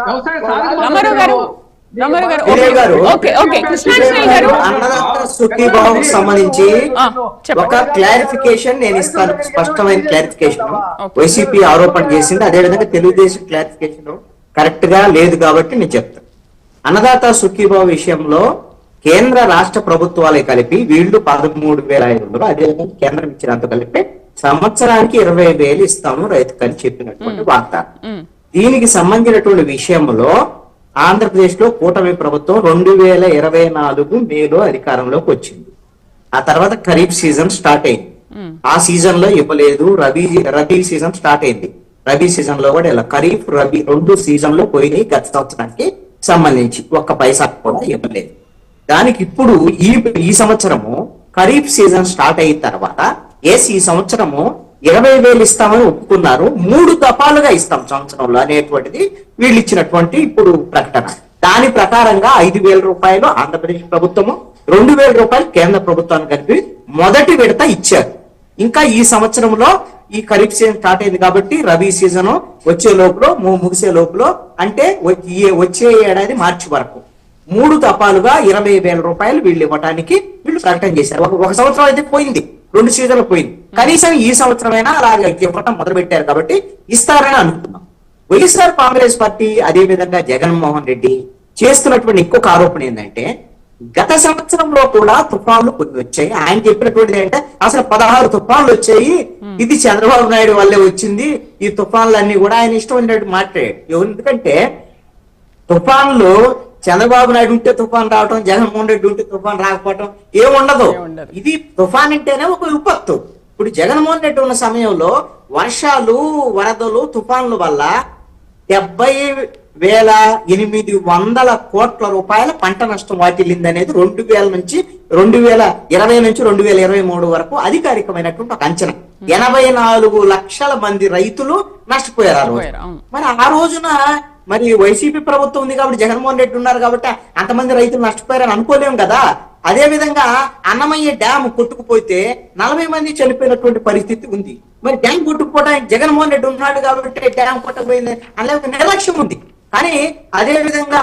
వ్యవసాయ సాగుబడి రామారావు గారు రామారావు గారు విజయ్ గారు. ఓకే ఓకే కృష్ణాంజనేయులు గారు అన్నదాత సుఖీభావం సంబంధించి. ఒక క్లారిఫికేషన్ నేను ఇస్తాను. స్పష్టమైన క్లారిఫికేషన్. వైసీపీ ఆరోపణ చేసింది. అదే విధంగా తెలుగుదేశం క్లారిఫికేషన్ కరెక్ట్గా లేదు కాబట్టి నేను చెప్తాను అన్నదాత సుఖీభావ విషయంలో కేంద్ర రాష్ట్ర ప్రభుత్వాలే కలిపి వీళ్ళు పదమూడు వేల ఐదు వందలు అదేవిధంగా కేంద్రం ఇచ్చినంత కలిపి సంవత్సరానికి ఇరవై వేలు ఇస్తాము రైతుకు అని చెప్పినటువంటి ఉమ్, దీనికి సంబంధించినటువంటి విషయంలో ఆంధ్రప్రదేశ్లో కూటమి ప్రభుత్వం రెండు వేల ఇరవై నాలుగు మేలో అధికారంలోకి వచ్చింది. ఆ తర్వాత ఖరీఫ్ సీజన్ స్టార్ట్ అయింది. ఆ సీజన్లో ఇవ్వలేదు రబీ రబీ సీజన్ స్టార్ట్ అయింది. రబీ సీజన్లో కూడా ఇలా ఖరీఫ్ రబీ రెండు సీజన్లో పోయినాయి గత సంవత్సరానికి సంబంధించి. ఒక్క పైసా కూడా ఇవ్వలేదు. దానికి ఇప్పుడు ఈ ఈ సంవత్సరము ఖరీఫ్ సీజన్ స్టార్ట్ అయిన తర్వాత ఎస్ ఈ సంవత్సరము ఇరవై వేలు ఇస్తామని ఒప్పుకున్నారు. మూడు దఫాలుగా ఇస్తాం సంవత్సరంలో అనేటువంటిది వీళ్ళు ఇచ్చినటువంటి ఇప్పుడు ప్రకటన. దాని ప్రకారంగా ఐదు వేల రూపాయలు ఆంధ్రప్రదేశ్ ప్రభుత్వము రెండు వేల రూపాయలు కేంద్ర ప్రభుత్వానికి కలిపి మొదటి విడత ఇచ్చారు. ఇంకా ఈ సంవత్సరంలో ఈ ఖరీఫ్ సీజన్ స్టార్ట్ అయింది కాబట్టి రబీ సీజన్ వచ్చే లోపల ముగిసే లోపల అంటే వచ్చే ఏడాది మార్చి వరకు. మూడు తపాలుగా ఇరవై వేల రూపాయలు వీళ్ళు ఇవ్వడానికి వీళ్ళు ప్రకటన చేశారు. ఒక సంవత్సరం అయితే పోయింది. రెండు సీజన్లు పోయింది. కనీసం ఈ సంవత్సరమైనా అలాగే ఇవ్వటం మొదలు పెట్టారు కాబట్టి ఇస్తారని అనుకున్నాం వైఎస్ఆర్ కాంగ్రెస్ పార్టీ అదే విధంగా జగన్మోహన్ రెడ్డి చేస్తున్నటువంటి ఇంకొక ఆరోపణ ఏంటంటే గత సంవత్సరంలో కూడా తుఫాన్లు కొన్ని వచ్చాయి. ఆయన చెప్పినటువంటిది ఏంటంటే అసలు పదహారు తుఫాన్లు వచ్చాయి. ఇది చంద్రబాబు నాయుడు వల్లే వచ్చింది. ఈ తుఫాన్లన్నీ కూడా ఆయన ఇష్టం ఉన్నట్టు మాట్లాడాడు. ఎందుకంటే తుఫాన్లు చంద్రబాబు నాయుడు ఉంటే తుఫాన్ రావటం జగన్మోహన్ రెడ్డి ఉంటే తుఫాన్ రాకపోవటం ఏముండదు. ఇది తుఫాన్ అంటేనే ఒక విపత్తు. ఇప్పుడు జగన్మోహన్ రెడ్డి ఉన్న సమయంలో వర్షాలు వరదలు తుఫాన్ల వల్ల డెబ్బై వేల ఎనిమిది వందల కోట్ల రూపాయల పంట నష్టం వాటిల్లింది అనేది రెండు వేల నుంచి రెండు వేల ఇరవై నుంచి రెండు వేల ఇరవై మూడు వరకు అధికారికమైనటువంటి ఒక అంచనా. ఎనభై నాలుగు లక్షల మంది రైతులు నష్టపోయారు ఆ రోజు. మరి ఆ రోజున మరి వైసీపీ ప్రభుత్వం ఉంది కాబట్టి జగన్మోహన్ రెడ్డి ఉన్నారు కాబట్టి అంతమంది రైతులు నష్టపోయారని అనుకోలేం కదా? అదే విధంగా అన్నమయ్య డ్యామ్ కొట్టుకుపోతే నలభై మంది చనిపోయినటువంటి పరిస్థితి ఉంది. మరి డ్యామ్ కొట్టుకుపోవడానికి జగన్మోహన్ రెడ్డి ఉన్నాడు కాబట్టి డ్యామ్ కొట్టకపోయింది అనే ఒక నిర్లక్ష్యం ఉంది. కానీ అదే విధంగా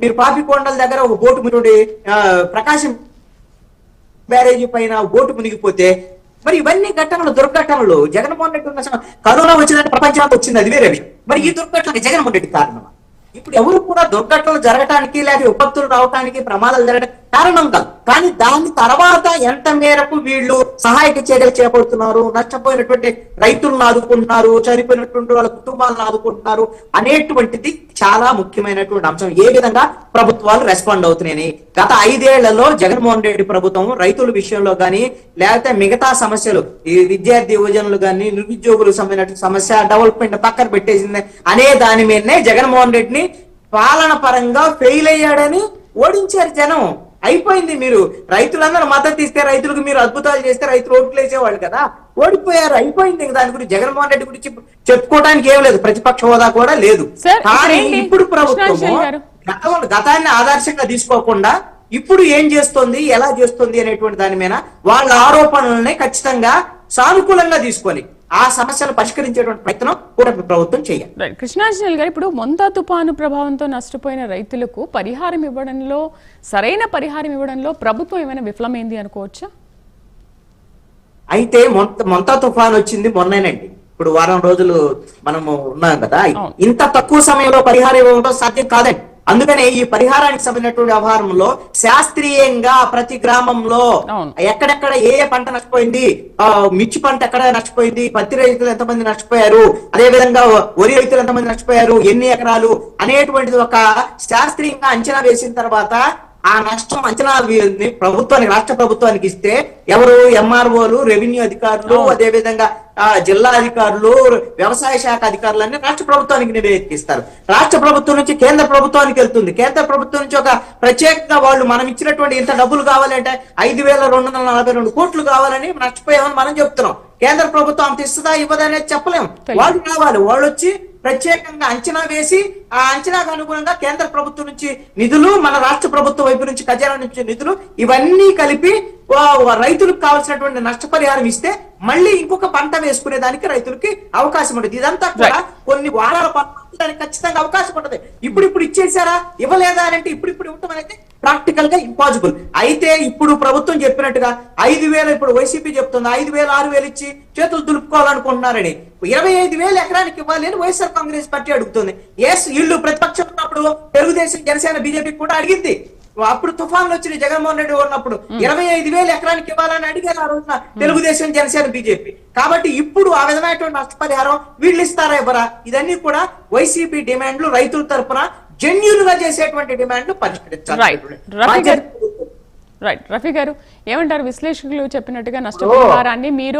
మీరు పాపికొండల దగ్గర ఒక బోటు మునిగి ప్రకాశం బ్యారేజీ పైన బోటు మునిగిపోతే మరి ఇవన్నీ ఘటనలు దుర్ఘటనలు. జగన్మోహన్ రెడ్డి ఉన్న కరోనా వచ్చిందంటే ప్రపంచానికి వచ్చింది అది వేరే విషయం. మరి ఈ దుర్ఘటనకి జగన్మోహన్ రెడ్డి కారణమా? ఇప్పుడు ఎవరు కూడా దుర్ఘటనలు జరగటానికి లేదా విపత్తులు రావటానికి ప్రమాదాలు జరగడానికి కారణం కాదు. కానీ దాని తర్వాత ఎంత మేరకు వీళ్ళు సహాయక చర్యలు చేపడుతున్నారు? నష్టపోయినటువంటి రైతులను ఆదుకుంటున్నారు చనిపోయినటువంటి వాళ్ళ కుటుంబాలను ఆదుకుంటున్నారు అనేటువంటిది చాలా ముఖ్యమైనటువంటి అంశం. ఏ విధంగా ప్రభుత్వాలు రెస్పాండ్ అవుతున్నాయని. గత ఐదేళ్ళలో జగన్మోహన్ రెడ్డి ప్రభుత్వం రైతుల విషయంలో కానీ లేకపోతే మిగతా సమస్యలు ఈ విద్యార్థి యువజనులు కానీ నిరుద్యోగులకు సంబంధించిన సమస్య డెవలప్మెంట్ పక్కన పెట్టేసింది అనే దాని మీదనే జగన్మోహన్ రెడ్డిని పాలన పరంగా ఫెయిల్ అయ్యాడని ఓడించారు జనం. అయిపోయింది మీరు. రైతులందరూ మద్దతు ఇస్తే రైతులకు మీరు అద్భుతాలు చేస్తే రైతులు ఓట్లు వేసేవాళ్ళు కదా. ఓడిపోయారు అయిపోయింది ఇంక దాని గురించి జగన్మోహన్ రెడ్డి గురించి చెప్పుకోవడానికి ఏం లేదు. ప్రతిపక్ష హోదా కూడా లేదు. కానీ? ఇప్పుడు ప్రభుత్వము గతాన్ని ఆదర్శంగా తీసుకోకుండా ఇప్పుడు ఏం చేస్తుంది ఎలా చేస్తుంది అనేటువంటి దాని మీద వాళ్ళ ఆరోపణలని ఖచ్చితంగా సానుకూలంగా తీసుకొని ఆ సమస్యలు పరిష్కరించేటువంటి ప్రయత్నం కూడా ప్రభుత్వం చేయాలి. రైట్ కృష్ణాంజనేయులు గారు ఇప్పుడు మొంతా తుపాను ప్రభావంతో నష్టపోయిన రైతులకు పరిహారం ఇవ్వడంలో సరైన పరిహారం ఇవ్వడంలో ప్రభుత్వం ఏమైనా విఫలమైంది అనుకోవచ్చా? అయితే మొంత మొంతా తుఫాన్ వచ్చింది మొన్నేనండి ఇప్పుడు వారం రోజులు మనము ఉన్నాం కదా. ఇంత తక్కువ సమయంలో పరిహారం ఇవ్వడం సాధ్యం కాదండి. అందుకనే ఈ పరిహారానికి సంబంధించినటువంటి వ్యవహారంలో శాస్త్రీయంగా ప్రతి గ్రామంలో. ఎక్కడెక్కడ ఏ ఏ పంట నష్టపోయింది? ఆ, మిర్చి పంట ఎక్కడ నష్టపోయింది? పత్తి రైతులు ఎంతమంది నష్టపోయారు? అదే విధంగా వరి రైతులు ఎంతమంది నష్టపోయారు? ఎన్ని ఎకరాలు? అనేటువంటిది ఒక శాస్త్రీయంగా అంచనా వేసిన తర్వాత ఆ నష్టం అంచనా ప్రభుత్వానికి రాష్ట్ర ప్రభుత్వానికి ఇస్తే ఎవరు ఎంఆర్ఓలు రెవెన్యూ అధికారులు అదే విధంగా ఆ, జిల్లా అధికారులు వ్యవసాయ శాఖ అధికారులన్నీ రాష్ట్ర ప్రభుత్వానికి నివేదిస్తారు. రాష్ట్ర ప్రభుత్వం నుంచి కేంద్ర ప్రభుత్వానికి వెళ్తుంది. కేంద్ర ప్రభుత్వం నుంచి ఒక ప్రత్యేకంగా వాళ్ళు మనం ఇచ్చినటువంటి ఇంత డబ్బులు కావాలంటే ఐదు వేల రెండు వందల నలభై రెండు కోట్లు కావాలని నష్టపోయామని మనం చెప్తున్నాం. కేంద్ర ప్రభుత్వం అంత ఇస్తుందా ఇవ్వదా అనేది చెప్పలేం. తెలియదు. వాళ్ళు రావాలి. వాళ్ళు వచ్చి ప్రత్యేకంగా అంచనా వేసి ఆ అంచనాకు అనుగుణంగా కేంద్ర ప్రభుత్వం నుంచి నిధులు మన రాష్ట్ర ప్రభుత్వం వైపు నుంచి ఖజానా నుంచి నిధులు ఇవన్నీ కలిపి రైతులకు కావాల్సినటువంటి నష్టపరిహారం ఇస్తే మళ్ళీ ఇంకొక పంట వేసుకునే దానికి రైతులకి అవకాశం ఉంటుంది. ఇదంతా కూడా కొన్ని వారాల పాటు ఖచ్చితంగా అవకాశం ఉంటుంది. ఇప్పుడు ఇప్పుడు ఇచ్చేసారా ఇవ్వలేదా అని అంటే ఇప్పుడు ఇప్పుడు ఇవ్వటం అనేది ప్రాక్టికల్గా ఇంపాసిబుల్ అయితే ఇప్పుడు ప్రభుత్వం చెప్పినట్టుగా ఐదు వేలు ఇప్పుడు వైసీపీ చెప్తుంది. ఐదు వేలు ఆరు వేలు ఇచ్చి చేతులు దులుపుకోవాలనుకుంటున్నారని. ఇరవై ఐదు వేలు ఎకరానికి ఇవ్వాలి అని వైఎస్ఆర్ కాంగ్రెస్ పార్టీ అడుగుతుంది. ఎస్ వీళ్ళు ప్రతిపక్షం ఉన్నప్పుడు తెలుగుదేశం జనసేన బీజేపీ కూడా అడిగింది. అప్పుడు తుఫాన్లు వచ్చిన జగన్మోహన్ రెడ్డి ఉన్నప్పుడు ఇరవై ఐదు వేలు ఎకరానికి ఇవ్వాలని అడిగారు ఆ రోజున తెలుగుదేశం జనసేన బీజేపీ. కాబట్టి ఇప్పుడు ఆ విధమైనటువంటి నష్టపరిహారం వీళ్ళు ఇస్తారా ఇవ్వరా ఇదన్నీ కూడా వైసీపీ డిమాండ్లు రైతుల తరపున జెన్యున్గా చేసేటువంటి డిమాండ్లు పరిష్కరించాలి. రైట్ రఫీ గారు ఏమంటారు? విశ్లేషకులు చెప్పినట్టుగా నష్టపరిహారాన్ని మీరు